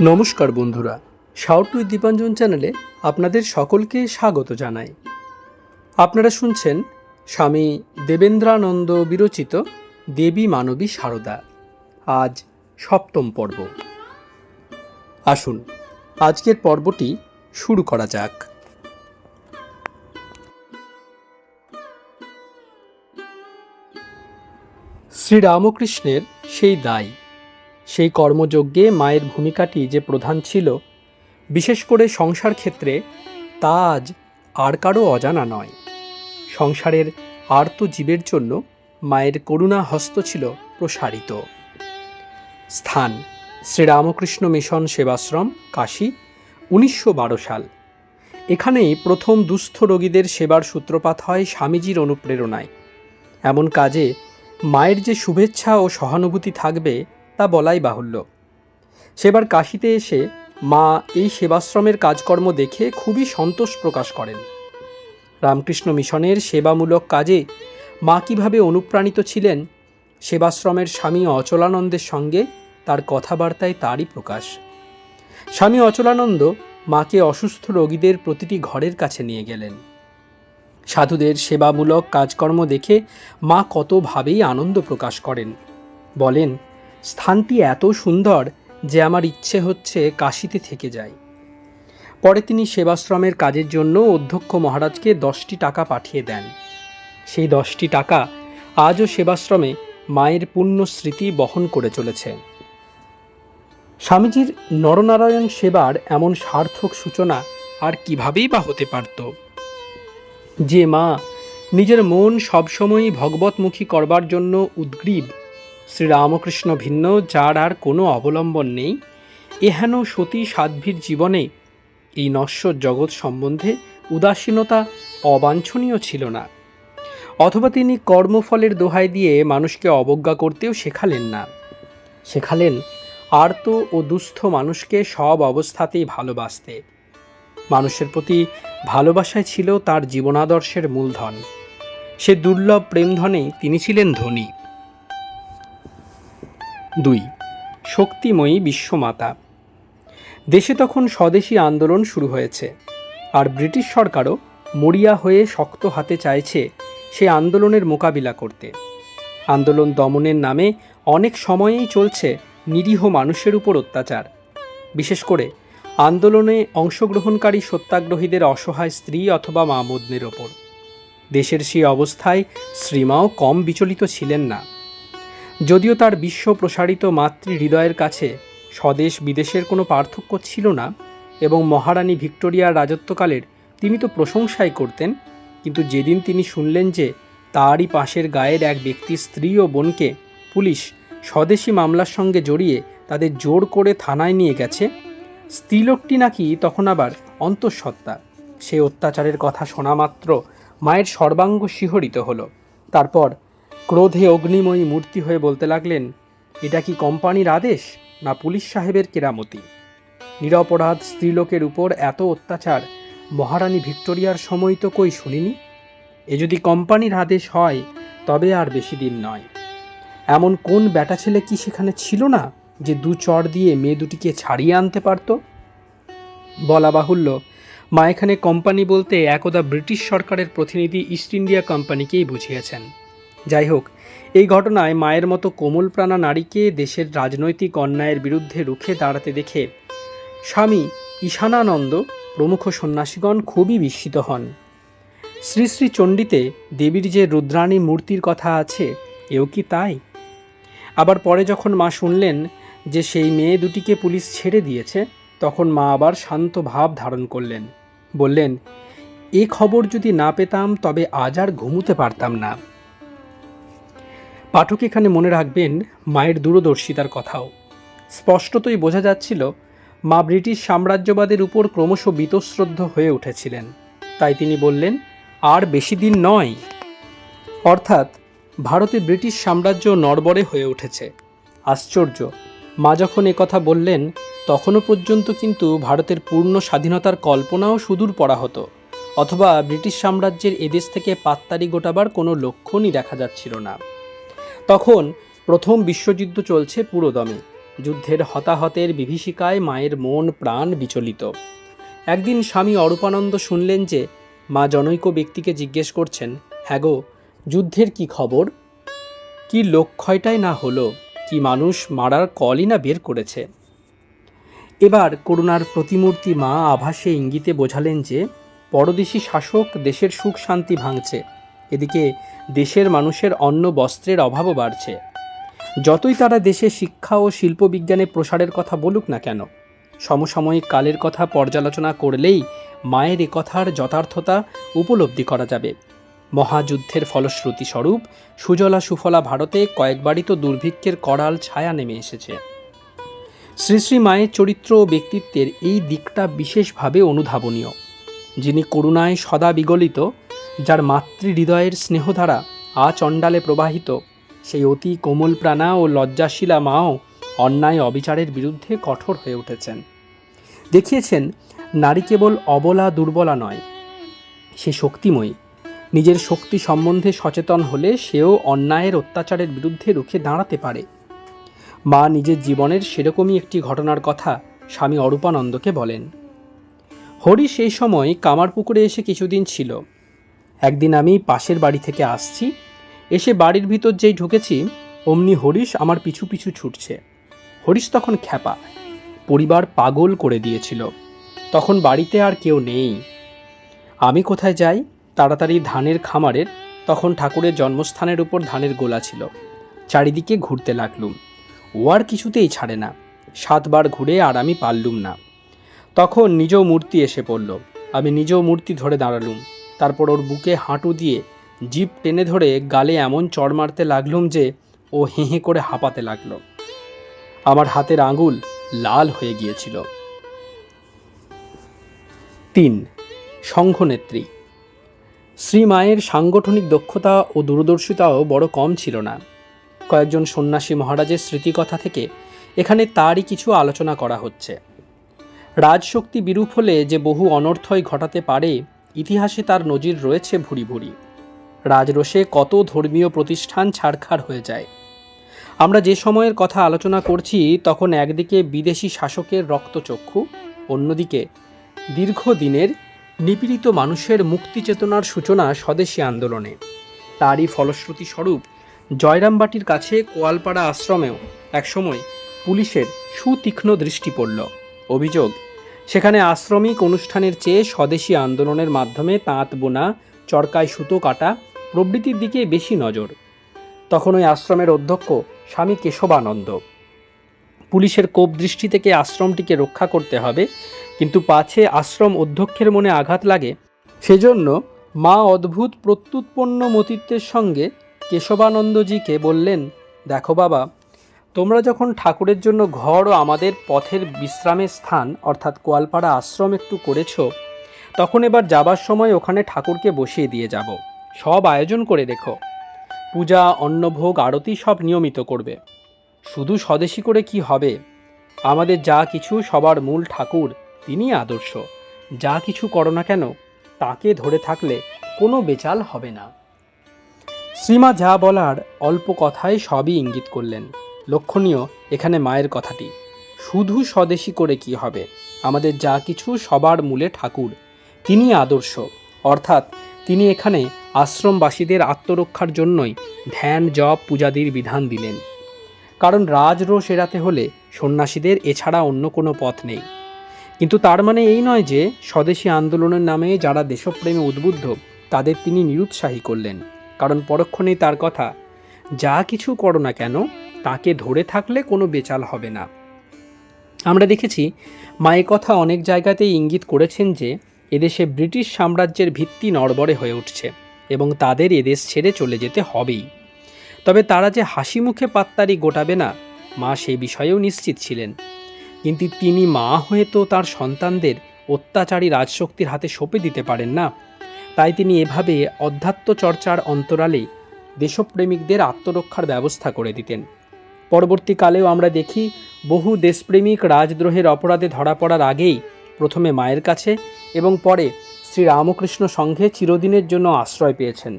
নমস্কার বন্ধুরা শাউটু দীপাঞ্জন চ্যানেলে আপনাদের সকলকে স্বাগত জানাই। আপনারা শুনছেন স্বামী দেবেন্দ্রানন্দ বিরচিত দেবী মানবী সারদা। আজ সপ্তম পর্ব। আসুন, আজকের পর্বটি শুরু করা যাক। শ্রীরামকৃষ্ণের সেই দায় সেই কর্মযজ্ঞে মায়ের ভূমিকাটি যে প্রধান ছিল, বিশেষ করে সংসার ক্ষেত্রে, তা আজ আর কারও অজানা নয়। সংসারের আর্ত জীবের জন্য মায়ের করুণা হস্ত ছিল প্রসারিত। স্থান, শ্রীরামকৃষ্ণ মিশন সেবাশ্রম, কাশী, উনিশশো বারো সাল। এখানেই প্রথম দুস্থ রোগীদের সেবার সূত্রপাত হয় স্বামীজির অনুপ্রেরণায়। এমন কাজে মায়ের যে শুভেচ্ছা ও সহানুভূতি থাকবে তা বলাই বাহুল্য। সেবার কাশিতে এসে মা এই সেবাশ্রমের কাজকর্ম দেখে খুবই সন্তোষ প্রকাশ করেন। রামকৃষ্ণ মিশনের সেবামূলক কাজে মা কীভাবে অনুপ্রাণিত ছিলেন, সেবাশ্রমের স্বামী অচলানন্দের সঙ্গে তার কথাবার্তায় তারই প্রকাশ। স্বামী অচলানন্দ মাকে অসুস্থ রোগীদের প্রতিটি ঘরের কাছে নিয়ে গেলেন। সাধুদের সেবামূলক কাজকর্ম দেখে মা কতভাবেই আনন্দ প্রকাশ করেন। বলেন স্থানটি এত সুন্দর যে আমার ইচ্ছে হচ্ছে কাশিতে থেকে যাই। পরে তিনি সেবাশ্রমের কাজের জন্য অধ্যক্ষ মহারাজকে দশটি টাকা পাঠিয়ে দেন। সেই দশটি টাকা আজও সেবাশ্রমে মায়ের পুণ্য স্মৃতি বহন করে চলেছে। স্বামীজির নরনারায়ণ সেবার এমন সার্থক সূচনা আর কিভাবেই বা হতে পারত? যে মা নিজের মন সবসময়ই ভগবতমুখী করবার জন্য উদ্গ্রীব শ্রীরামকৃষ্ণ ভিন্ন, যার আর কোনো অবলম্বন নেই। এহেন সতী সাধ্বীর জীবনে এই নশ্বর জগৎ সম্বন্ধে উদাসীনতা অবাঞ্ছনীয় ছিল না। অথবা তিনি কর্মফলের দোহাই দিয়ে মানুষকে অবজ্ঞা করতেও শেখালেন না। শেখালেন, আর্ত ও দুস্থ মানুষকে সব অবস্থাতেই ভালোবাসতে। মানুষের প্রতি ভালোবাসায় ছিল তার জীবনাদর্শের মূলধন। সে দুর্লভ প্রেমধনে তিনি ছিলেন ধনী। দুই, শক্তিময়ী বিশ্বমাতা। দেশে তখন স্বদেশী আন্দোলন শুরু হয়েছে, আর ব্রিটিশ সরকারও মরিয়া হয়ে শক্ত হাতে চাইছে সে আন্দোলনের মোকাবিলা করতে। আন্দোলন দমনের নামে অনেক সময়েই চলছে নিরীহ মানুষের উপর অত্যাচার। বিশেষ করে আন্দোলনে অংশগ্রহণকারী সত্যাগ্রহীদের অসহায় স্ত্রী অথবা মা ওপর। দেশের সেই অবস্থায় শ্রীমাও কম বিচলিত ছিলেন না। যদিও তার বিশ্ব প্রসারিত মাতৃ হৃদয়ের কাছে স্বদেশ বিদেশের কোনো পার্থক্য ছিল না এবং মহারানী ভিক্টোরিয়ার রাজত্বকালের তিনি তো প্রশংসাই করতেন, কিন্তু যেদিন তিনি শুনলেন যে তারই পাশের গায়ের এক ব্যক্তির স্ত্রী ও বোনকে পুলিশ স্বদেশি মামলার সঙ্গে জড়িয়ে তাদের জোর করে থানায় নিয়ে গেছে, স্ত্রীলোকটি নাকি তখন আবার অন্তঃসত্ত্বা। সে অত্যাচারের কথা শোনা মাত্র মায়ের সর্বাঙ্গ শিহরিত হলো। তারপর ক্রোধে অগ্নিময়ী মূর্তি হয়ে বলতে লাগলেন, এটা কি কোম্পানির আদেশ না পুলিশ সাহেবের কেরামতি? নিরপরাধ স্ত্রীলোকের উপর এত অত্যাচার, মহারানী ভিক্টোরিয়ার সময় তো কই শুনিনি? এ যদি কোম্পানির আদেশ হয়, তবে আর বেশি দিন নয়। এমন কোন ব্যাটা ছেলে কি সেখানে ছিল না যে দু চর দিয়ে মেয়ে দুটিকে ছাড়িয়ে আনতে পারত? বলা বাহুল্য মা এখানে কোম্পানি বলতে একদা ব্রিটিশ সরকারের প্রতিনিধি ইস্ট ইন্ডিয়া কোম্পানিকেই বুঝিয়েছেন। যাই হোক, এই ঘটনায় মায়ের মতো কোমলপ্রাণা নারীকে দেশের রাজনৈতিক অন্যায়ের বিরুদ্ধে রুখে দাঁড়াতে দেখে স্বামী ঈশানানন্দ প্রমুখ সন্ন্যাসীগণ খুবই বিস্মিত হন। শ্রী শ্রী চণ্ডীতে দেবীর যে রুদ্রাণী মূর্তির কথা আছে, এও কি তাই? আবার পরে যখন মা শুনলেন যে সেই মেয়ে দুটিকে পুলিশ ছেড়ে দিয়েছে, তখন মা আবার শান্ত ভাব ধারণ করলেন। বললেন, এ খবর যদি না পেতাম, তবে আজ আর ঘুমুতে পারতাম না। পাঠক এখানে মনে রাখবেন, মায়ের দূরদর্শিতার কথাও। স্পষ্টতই বোঝা যাচ্ছিল, মা ব্রিটিশ সাম্রাজ্যবাদের উপর ক্রমশ বীতশ্রদ্ধ হয়ে উঠেছিলেন। তাই তিনি বললেন, আর বেশি দিন নয়। অর্থাৎ, ভারতে ব্রিটিশ সাম্রাজ্য নড়বড়ে হয়ে উঠেছে। আশ্চর্য, মা যখন কথা বললেন, তখনও পর্যন্ত কিন্তু ভারতের পূর্ণ স্বাধীনতার কল্পনাও সুদূর পড়া হতো, অথবা ব্রিটিশ সাম্রাজ্যের এদেশ থেকে পাত্তারি গোটাবার কোনো লক্ষণই দেখা যাচ্ছিল না। তখন প্রথম বিশ্বযুদ্ধ চলছে পুরোদমে। যুদ্ধের হতাহতের বিভীষিকায় মায়ের মন প্রাণ বিচলিত। একদিন স্বামী অরূপানন্দ শুনলেন যে মা জনৈক ব্যক্তিকে জিজ্ঞেস করছেন হ্যাঁ গো, যুদ্ধের কি খবর? কি লক্ষ্যটাই না হলো? কি মানুষ মারার কলই না বের করেছে? এবার করুণার প্রতিমূর্তি মা আভাসে ইঙ্গিতে বোঝালেন যে, পরদেশি শাসক দেশের সুখ শান্তি ভাঙছে। এদিকে দেশের মানুষের অন্ন বস্ত্রের অভাবও বাড়ছে। যতই তারা দেশে শিক্ষা ও শিল্পবিজ্ঞানে প্রসারের কথা বলুক না কেন, সমসাময়িক কালের কথা পর্যালোচনা করলেই মায়ের এ কথার যথার্থতা উপলব্ধি করা যাবে। মহাযুদ্ধের ফলশ্রুতি স্বরূপ সুজলা সুফলা ভারতে কয়েকবারই তো দুর্ভিক্ষের করাল ছায়া নেমে এসেছে। শ্রী শ্রী মায়ের চরিত্র ও ব্যক্তিত্বের এই দিকটা বিশেষভাবে অনুধাবনীয়। যিনি করুণায় সদা বিগলিত যার মাতৃ হৃদয়ের স্নেহধারা আচণ্ডালে প্রবাহিত, সেই অতি কোমল প্রাণা ও লজ্জাশীলা মাও অন্যায় অবিচারের বিরুদ্ধে কঠোর হয়ে উঠেছেন। দেখিয়েছেন, নারী কেবল অবলা দুর্বলা নয়, সে শক্তিময়ী। নিজের শক্তি সম্বন্ধে সচেতন হলে সেও অন্যায়ের অত্যাচারের বিরুদ্ধে রুখে দাঁড়াতে পারে। মা নিজের জীবনের সেরকমই একটি ঘটনার কথা স্বামী অরূপানন্দকে বলেন। হরি সেই সময় কামারপুকুরে এসে কিছুদিন ছিল। একদিন আমি পাশের বাড়ি থেকে আসছি। এসে বাড়ির ভিতর যেই ঢুকেছি, অমনি হরিশ আমার পিছু পিছু ছুটছে। হরিশ তখন খ্যাপা। পরিবার পাগল করে দিয়েছিল। তখন বাড়িতে আর কেউ নেই। আমি কোথায় যাই? তাড়াতাড়ি ধানের খামারের। তখন ঠাকুরের জন্মস্থানের উপর ধানের গোলা ছিল। চারিদিকে ঘুরতে লাগলুম। ও আর কিছুতেই ছাড়ে না। সাতবার ঘুরে আর আমি পারলুম না। তখন নিজ মূর্তি এসে পড়ল। আমি নিজ মূর্তি ধরে দাঁড়ালুম। তারপর ওর বুকে হাঁটু দিয়ে জিপ টেনে ধরে গালে এমন চড় মারতে লাগলুম যে ও হেঁ করে হাঁপাতে লাগল। আমার হাতের আঙুল লাল হয়ে গিয়েছিল। তিন, সংঘনেত্রী। শ্রীমায়ের সাংগঠনিক দক্ষতা ও দূরদর্শিতাও বড় কম ছিল না। কয়েকজন সন্ন্যাসী মহারাজের স্মৃতিকথা থেকে এখানে তারই কিছু আলোচনা করা হচ্ছে। রাজশক্তি বিরূপ হলে যে বহু অনর্থই ঘটাতে পারে ইতিহাসে তার নজির রয়েছে ভুরি ভুরি। রাজরোষে কত ধর্মীয় প্রতিষ্ঠান ছাড়খাড় হয়ে যায়। আমরা যে সময়ের কথা আলোচনা করছি, তখন একদিকে বিদেশি শাসকের রক্তচক্ষু, অন্যদিকে দীর্ঘদিনের নিপীড়িত মানুষের মুক্তি চেতনার সূচনা স্বদেশী আন্দোলনে। তারই ফলশ্রুতি স্বরূপ জয়রামবাটির কাছে কোয়ালপাড়া আশ্রমেও একসময় পুলিশের সুতীক্ষ্ণ দৃষ্টি পড়ল। অভিযোগ সেখানে আশ্রমিক অনুষ্ঠানের চেয়ে স্বদেশী আন্দোলনের মাধ্যমে তাঁত বোনা, চরকায় সুতো কাটা প্রভৃতির দিকে বেশি নজর। তখন ওই আশ্রমের অধ্যক্ষ স্বামী কেশবানন্দ। পুলিশের কোপ দৃষ্টি থেকে আশ্রমটিকে রক্ষা করতে হবে, কিন্তু পাছে আশ্রম অধ্যক্ষের মনে আঘাত লাগে, সেজন্য মা অদ্ভুত প্রত্যুৎপন্ন মতিত্বের সঙ্গে কেশবানন্দজিকে বললেন, দেখো বাবা তোমরা যখন ঠাকুরের জন্য ঘর ও আমাদের পথের বিশ্রামের স্থান, অর্থাৎ কোয়ালপাড়া আশ্রম একটু করেছ, তখন এবার যাবার সময় ওখানে ঠাকুরকে বসিয়ে দিয়ে যাব। সব আয়োজন করে রেখো পূজা, অন্নভোগ, আরতি সব নিয়মিত করবে। শুধু স্বদেশী করে কি হবে? আমাদের যা কিছু সবার মূল ঠাকুর তিনি আদর্শ। যা কিছু করো না কেন, তাকে ধরে থাকলে কোনো বেচাল হবে না। শ্রীমা যা বলার, অল্প কথায় সবই ইঙ্গিত করলেন। লক্ষণীয় এখানে মায়ের কথাটি। শুধু স্বদেশী করে কি হবে? আমাদের যা কিছু সবার মূলে ঠাকুর। তিনি আদর্শ। অর্থাৎ তিনি এখানে আশ্রমবাসীদের আত্মরক্ষার জন্যই ধ্যান, জপ, পূজাদির বিধান দিলেন। কারণ রাজরোষ এড়াতে হলে সন্ন্যাসীদের এছাড়া অন্য কোনো পথ নেই। কিন্তু তার মানে এই নয় যে, স্বদেশী আন্দোলনের নামে যারা দেশপ্রেমে উদ্বুদ্ধ, তাদের তিনি নিরুৎসাহী করলেন। কারণ পরক্ষণেই তার কথা যা কিছু করো না কেন, তাকে ধরে থাকলে কোনো বেচাল হবে না। আমরা দেখেছি, মায়ের কথা অনেক জায়গাতেই ইঙ্গিত করেছেন যে, এদেশে ব্রিটিশ সাম্রাজ্যের ভিত্তি নড়বড়ে হয়ে উঠছে এবং তাদের এদেশ ছেড়ে চলে যেতে হবেই। তবে তারা যে হাসি মুখে পাত্তারি গোটাবে না, মা সেই বিষয়েও নিশ্চিত ছিলেন। কিন্তু তিনি মা হয়ে তো তার সন্তানদের অত্যাচারী রাজশক্তির হাতে সঁপে দিতে পারেন না, তাই তিনি এভাবে অধ্যাত্ম চর্চার অন্তরালে দেশপ্রেমিকদের আত্মরক্ষার ব্যবস্থা করে দিতেন। পরবর্তীকালেও আমরা দেখি, বহু দেশপ্রেমিক রাজদ্রোহের অপরাধে ধরা পড়ার আগেই প্রথমে মায়ের কাছে এবং পরে শ্রী রামকৃষ্ণ সংঘে চিরদিনের জন্য আশ্রয় পেয়েছেন।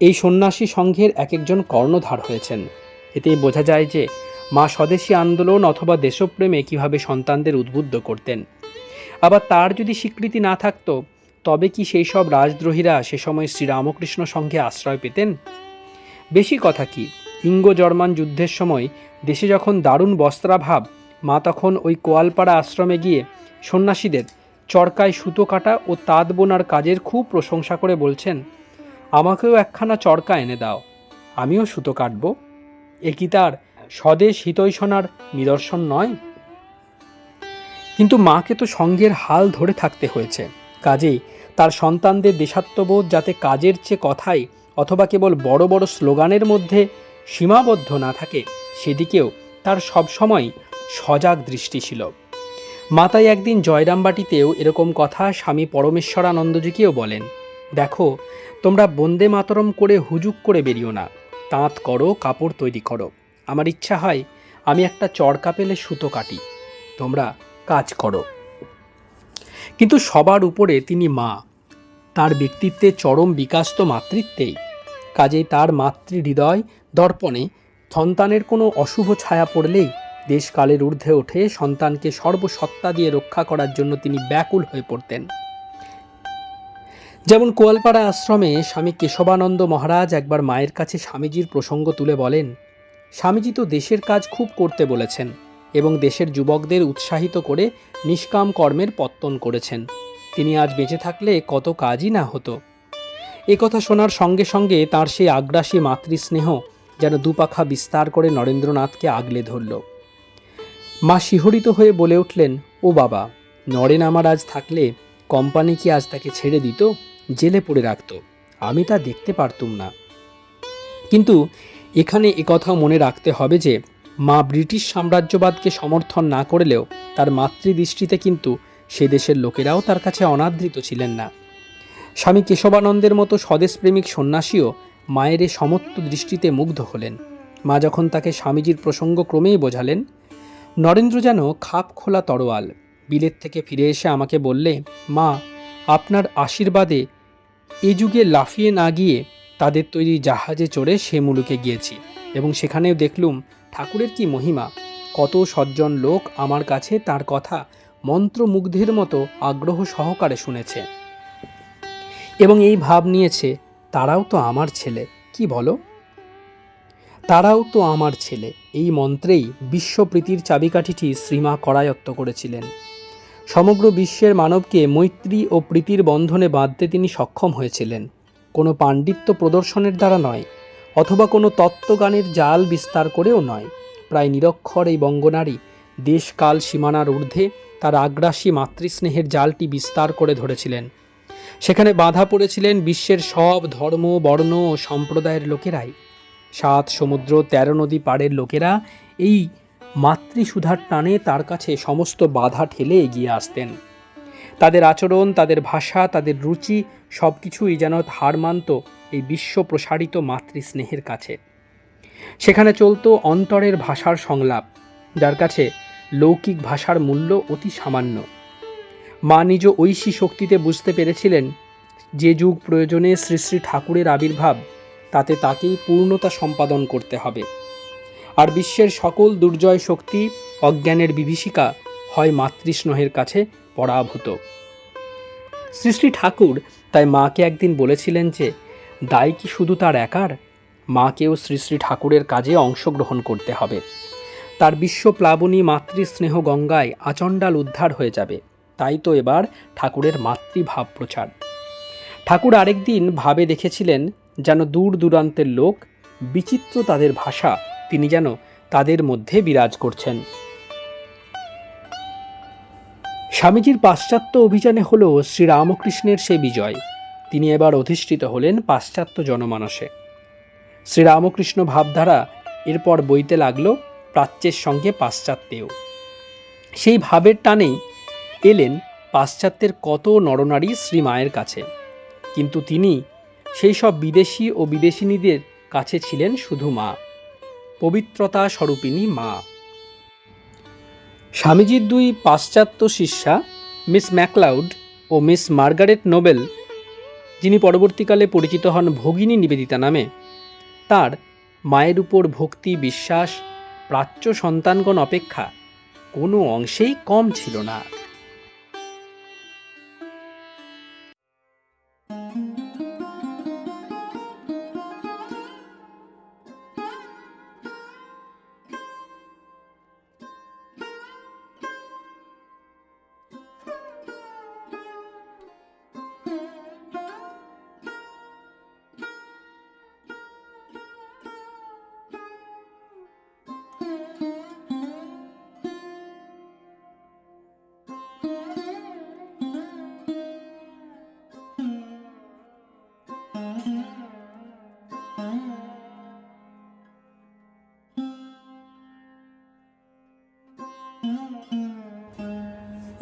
এই সন্ন্যাসী সংঘের এক একজন কর্ণধার হয়েছেন। এতেই বোঝা যায় যে মা স্বদেশী আন্দোলন অথবা দেশপ্রেমে কীভাবে সন্তানদের উদ্বুদ্ধ করতেন। আবার তার যদি স্বীকৃতি না থাকতো তবে কি সেই সব রাজদ্রোহীরা সে সময় শ্রীরামকৃষ্ণ সঙ্গে আশ্রয় পেতেন? বেশি কথা কি ইঙ্গ জর্মান যুদ্ধের সময় দেশে যখন দারুণ বস্ত্রাভাব, মা তখন ওই কোয়ালপাড়া আশ্রমে গিয়ে সন্ন্যাসীদের চরকায় সুতো কাটা ও তাঁত বোনার কাজের খুব প্রশংসা করে বলছেন, আমাকেও একখানা চরকা এনে দাও, আমিও সুতো কাটব। এ কি তার স্বদেশ হিতৈষণার নিদর্শন নয়? কিন্তু মাকে তো সঙ্গের হাল ধরে থাকতে হয়েছে। কাজেই। তার সন্তানদের দেশাত্মবোধ যাতে কাজের চেয়ে কথাই অথবা কেবল বড় বড় স্লোগানের মধ্যে সীমাবদ্ধ না থাকে, সেদিকেও তার সবসময় সজাগ দৃষ্টি ছিল। মাতাই একদিন জয়রামবাটিতেও এরকম কথা স্বামী পরমেশ্বরানন্দজিকেও বলেন, দেখো, তোমরা বন্দে মাতরম করে হুজুক করে বেরিও না। তাঁত করো, কাপড় তৈরি করো। আমার ইচ্ছা হয় আমি একটা চরকা পেলে সুতো কাটি। তোমরা কাজ করো। কিন্তু সবার উপরে তিনি মা। তার ব্যক্তিত্বে চরম বিকাশ তো মাতৃত্বেই। কাজেই তার মাতৃ হৃদয় দর্পণে সন্তানের কোনো অশুভ ছায়া পড়লেই দেশকালের ঊর্ধ্বে ওঠে সন্তানকে সর্বসত্তা দিয়ে রক্ষা করার জন্য তিনি ব্যাকুল হয়ে পড়তেন। যেমন কোয়ালপাড়া আশ্রমে স্বামী কেশবানন্দ মহারাজ একবার মায়ের কাছে স্বামীজির প্রসঙ্গ তুলে বলেন, স্বামীজি তো দেশের কাজ খুব করতে বলেছেন। এবং দেশের যুবকদের উৎসাহিত করে নিষ্কাম কর্মের পত্তন করেছেন। তিনি আজ বেঁচে থাকলে কত কাজই না হতো। এ কথা শোনার সঙ্গে সঙ্গে তার সেই আগ্রাসী মাতৃস্নেহ যেন দুপাখা বিস্তার করে নরেন্দ্রনাথকে আগলে ধরল। মা শিহরিত হয়ে বলে উঠলেন, ও বাবা, নরেন আমার আজ থাকলে কোম্পানি কি আজ তাকে ছেড়ে দিত, জেলে পড়ে রাখত? আমি তা দেখতে পারতুম না। কিন্তু এখানে একথাও মনে রাখতে হবে যে মা ব্রিটিশ সাম্রাজ্যবাদকে সমর্থন না করলেও তার মাতৃদৃষ্টিতে কিন্তু সে দেশের লোকেরাও তার কাছে অনাদৃত ছিলেন না। স্বামী কেশবানন্দের মতো স্বদেশপ্রেমিক সন্ন্যাসীও মায়ের এ সমত্ব দৃষ্টিতে মুগ্ধ হলেন। মা যখন তাকে স্বামীজির প্রসঙ্গ ক্রমেই বোঝালেন, নরেন্দ্র যেন খাপ খোলা তরোয়াল। বিলেত থেকে ফিরে এসে আমাকে বললে, মা, আপনার আশীর্বাদে এ যুগে লাফিয়ে না গিয়ে তাদের তৈরি জাহাজে চড়ে সে মুলুকে গিয়েছি। এবং সেখানেও দেখলুম ঠাকুরের কি মহিমা? কত সজ্জন লোক আমার কাছে তার কথা মন্ত্রমুগ্ধের মতো আগ্রহ সহকারে শুনেছে। এবং এই ভাব নিয়েছে, তারাও তো আমার ছেলে, কি বলো? তারাও তো আমার ছেলে, এই মন্ত্রেই বিশ্বপ্রীতির চাবিকাঠিটি শ্রীমা করায়ত্ত করেছিলেন। সমগ্র বিশ্বের মানবকে মৈত্রী ও প্রীতির বন্ধনে বাঁধতে তিনি সক্ষম হয়েছিলেন। কোনো পাণ্ডিত্য প্রদর্শনের দ্বারা নয় অথবা কোনো তত্ত্বগানের জাল বিস্তার করেও নয়। প্রায় নিরক্ষর এই বঙ্গনারী দেশকাল সীমানার ঊর্ধ্বে তার আগ্রাসী মাতৃস্নেহের জালটি বিস্তার করে ধরেছিলেন। সেখানে বাধা পড়েছিলেন বিশ্বের সব ধর্ম, বর্ণ ও সম্প্রদায়ের লোকেরাই। সাত সমুদ্র, তেরো নদী পাড়ের লোকেরা এই মাতৃসুধার টানে তার কাছে সমস্ত বাধা ঠেলে এগিয়ে আসতেন। তাদের আচরণ, তাদের ভাষা, তাদের রুচি সব কিছুই যেন হার মানত এই বিশ্ব প্রসারিত মাতৃস্নেহের কাছে। সেখানে চলতো অন্তরের ভাষার সংলাপ, যার কাছে লৌকিক ভাষার মূল্য অতি সামান্য। মা নিজ ঐশী শক্তিতে বুঝতে পেরেছিলেন যে যুগ প্রয়োজনে শ্রী শ্রী ঠাকুরের আবির্ভাব, তাতে তাকেই পূর্ণতা সম্পাদন করতে হবে। আর বিশ্বের সকল দুর্জয় শক্তি, অজ্ঞানের বিভীষিকা হয় মাতৃস্নেহের কাছে পরাভূত। শ্রী শ্রী ঠাকুর তাই মাকে একদিন বলেছিলেন যে দায় কি শুধু তার একার? মাকেও শ্রী শ্রী ঠাকুরের কাজে অংশগ্রহণ করতে হবে। তার বিশ্বপ্লাবনী মাতৃস্নেহ গঙ্গায় আচণ্ডাল উদ্ধার হয়ে যাবে। তাই তো এবার ঠাকুরের মাতৃভাব প্রচার। ঠাকুর আরেকদিন ভাবে দেখেছিলেন যেন দূর দূরান্তের লোক, বিচিত্র তাদের ভাষা, তিনি যেন তাদের মধ্যে বিরাজ করছেন। স্বামীজির পাশ্চাত্য অভিযানে হল শ্রীরামকৃষ্ণের সে বিজয়। তিনি এবার অধিষ্ঠিত হলেন পাশ্চাত্য জনমানসে। শ্রীরামকৃষ্ণ ভাবধারা এরপর বইতে লাগল প্রাচ্যের সঙ্গে পাশ্চাত্যেও। সেই ভাবের টানেই এলেন পাশ্চাত্যের কত নরনারী শ্রীমায়ের কাছে। কিন্তু তিনি সেই সব বিদেশি ও বিদেশিনীদের কাছে ছিলেন শুধু মা, পবিত্রতা স্বরূপিনী মা। স্বামীজির দুই পাশ্চাত্য শিষ্যা, মিস ম্যাকলাউড ও মিস মার্গারেট নোবেল যিনি পরবর্তীকালে পরিচিত হন ভগিনী নিবেদিতা নামে। তার মায়ের উপর ভক্তি, বিশ্বাস, প্রাচ্য সন্তানগণ অপেক্ষা কোনো অংশেই কম ছিল না।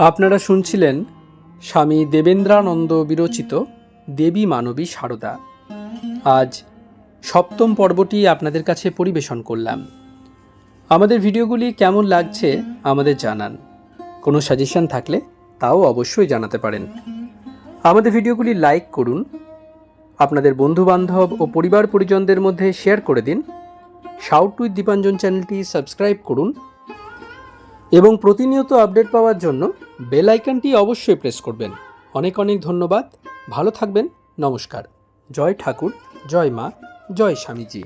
আপনারা শুনছিলেন স্বামী দেবেন্দ্রানন্দ বিরচিত দেবী মানবী সারদা। আজ সপ্তম পর্বটি আপনাদের কাছে পরিবেশন করলাম। আমাদের ভিডিওগুলি কেমন লাগছে আমাদের জানান। কোনো সাজেশন থাকলে তাও অবশ্যই জানাতে পারেন। আমাদের ভিডিওগুলি লাইক করুন। আপনাদের বন্ধুবান্ধব ও পরিবার পরিজনদের মধ্যে শেয়ার করে দিন। শাউট উইথ দীপাঞ্জন চ্যানেলটি সাবস্ক্রাইব করুন। এবং প্রতিনিয়ত আপডেট পাওয়ার জন্য বেল আইকনটি অবশ্যই প্রেস করবেন। অনেক অনেক ধন্যবাদ। ভালো থাকবেন। নমস্কার। জয় ঠাকুর, জয় মা, জয় স্বামীজি।